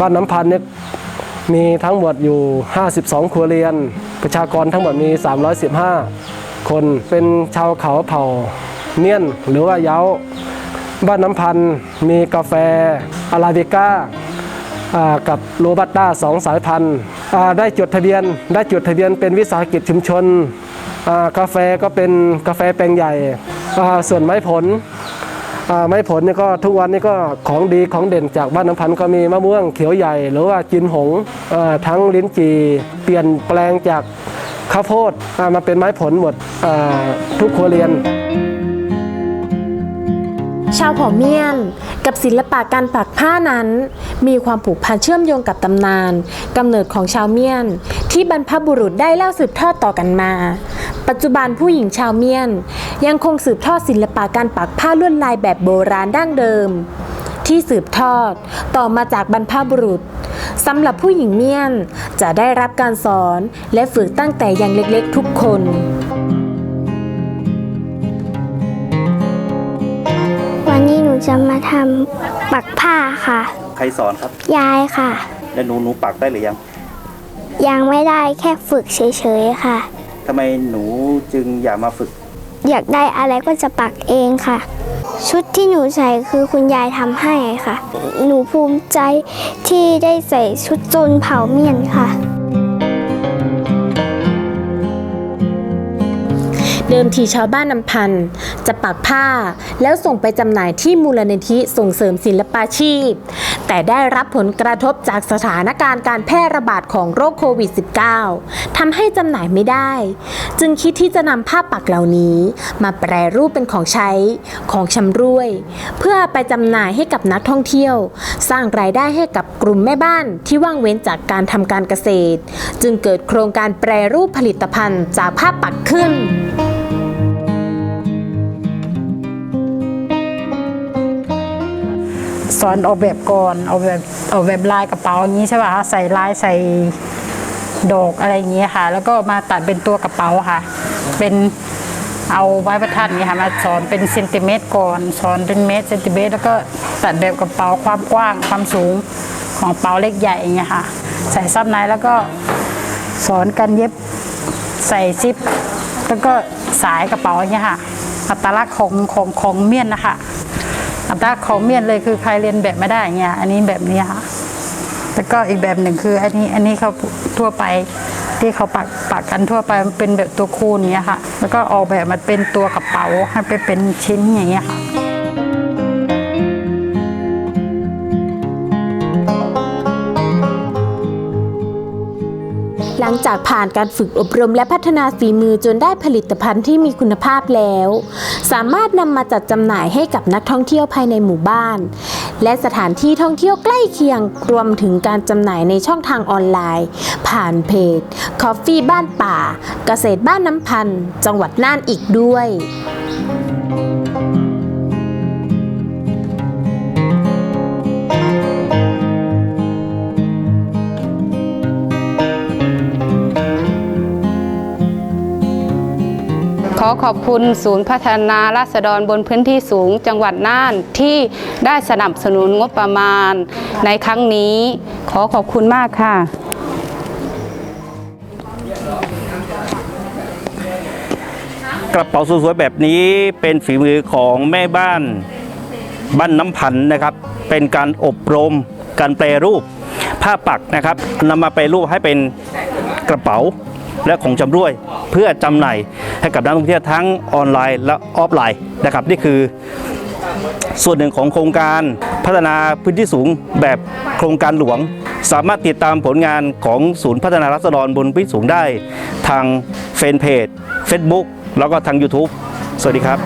บ้านน้ำพันเนี่ยมีทั้งหมดอยู่ 52 ครัวเรือน ประชากรทั้งหมดมี 315 คน เป็นชาวเขาเผ่าเมียนหรือว่าเย้า บ้านน้ำพันมีกาแฟอาราบิก้ากับโรบัสต้าสองสายพันธุ์ได้จดทะเบียน ได้จดทะเบียนเป็นวิสาหกิจชุมชน กาแฟก็เป็นกาแฟแปลงใหญ่ ส่วนไม้ผล ไม้ผลเนี่ยก็ทุกวันนี้ก็ของดีของเด่นจากบ้านน้ำพันก็มีมะม่วงเขียวใหญ่ หรือว่าจินหงทั้งลิ้นจี่เปลี่ยนแปลงจากข้าวโพดมาเป็นไม้ผลหมดทุกครัวเรือนชาวเผ่าเมียน กับศิลปะการปักผ้านั้น มีความผูกพันเชื่อมโยงกับตำนานกำเนิดของชาวเมียน ที่บรรพบุรุษได้เล่าสืบทอดต่อกันมา ปัจจุบันผู้หญิงชาวเมียน ยังคงสืบทอดศิลปะการปักผ้าลวดลายแบบโบราณดั้งเดิม ที่สืบทอดต่อมาจากบรรพบุรุษสำหรับผู้หญิงเมียนจะได้รับการสอนและฝึกตั้งแต่ยังเล็กๆทุกคนวันนี้หนูจะมาทำปักผ้าค่ะ ใครสอนครับ ยายค่ะ แล้วหนูหนูปักได้หรือยัง ยังไม่ได้แค่ฝึกเฉยๆค่ะทำไมหนูจึงอยากมาฝึก อยากได้อะไรก็จะปักเองค่ะ ชุดที่หนูใส่คือคุณยายทำให้ค่ะ หนูภูมิใจที่ได้ใส่ชุดโจนเผาเมียนค่ะ เดิมทีชาวบ้านนำพันจะปักผ้า แล้วส่งไปจำหน่ายที่มูลนิธิส่งเสริมศิลปาชีพ แต่ได้รับผลกระทบจากสถานการณ์การแพร่ระบาดของโรคโควิด -19 ทำให้จำหน่ายไม่ได้ จึงคิดที่จะนำผ้าปักเหล่านี้ มาแปรรูปเป็นของใช้ของชำร่วย เพื่อไปจำหน่ายให้กับนักท่องเที่ยว สร้างรายได้ให้กับกลุ่มแม่บ้านที่ว่างเว้นจากการทำการเกษตร จึงเกิดโครงการแปรรูปผลิตภัณฑ์จากผ้าปักขึ้น สอนออกแบบก่อนออกแบบออกแบบลายกระเป๋าอย่างนี้ใช่ป่ะคะใส่ลายใส่ดอกอะไรอย่างเงี้ยค่ะ แล้วก็มาตัดเป็นตัวกระเป๋าค่ะ เป็นเอาไม้บรรทัดนี้ค่ะมาสอนเป็นเซนติเมตรก่อนสอนเป็นเมตรเซนติเมตรแล้วก็ตัดแบบกระเป๋าความกว้างความสูงของกระเป๋าเล็กใหญ่อย่างเงี้ยค่ะ ใส่ซับในแล้วก็สอนกันเย็บใส่ซิป แล้วก็สายกระเป๋าอย่างเงี้ยค่ะอัตลักษณ์ของของของเมียนนะคะ อัตราของเมียนเลยคือใครเรียนแบบไม่ได้เงี้ยอันนี้แบบนี้ค่ะแล้วก็อีกแบบหนึ่งคือ อันนี้อันนี้เขาทั่วไปที่เขาปักปักกันทั่วไปมันเป็นแบบตัวคูณเงี้ยค่ะ แล้วก็ออกแบบมันเป็นตัวกระเป๋าให้ไปเป็นชิ้นอย่างเงี้ยค่ะ หลังจากผ่านการฝึกอบรมและพัฒนาฝีมือจนได้ผลิตภัณฑ์ที่มีคุณภาพแล้ว สามารถนำมาจัดจำหน่ายให้กับนักท่องเที่ยวภายในหมู่บ้าน และสถานที่ท่องเที่ยวใกล้เคียงรวมถึงการจำหน่ายในช่องทางออนไลน์ ผ่านเพจ Coffee บ้านป่า เกษตรบ้านน้ำพัน จังหวัดน่านอีกด้วย ขอขอบคุณศูนย์พัฒนาราษฎรบนพื้นที่สูงจังหวัดน่านที่ได้สนับสนุนงบประมาณในครั้งนี้ ขอขอบคุณมากค่ะกระเป๋าสวยๆแบบนี้เป็นฝีมือของแม่บ้านบ้านน้ำพันนะครับ เป็นการอบรม การแปรรูปผ้าปักนะครับนำมาแปรรูปให้เป็นกระเป๋า และของจำร่วยเพื่อจำหน่ายให้กับนักท่องเที่ยวทั้งออนไลน์และออฟไลน์นะครับนี่คือส่วนหนึ่งของโครงการพัฒนาพื้นที่สูงแบบโครงการหลวง สามารถติดตามผลงานของศูนย์พัฒนารัษฎรบนพื้นที่สูงได้ ทางเฟนเพจ Facebook แล้วก็ทาง YouTube สวัสดีครับ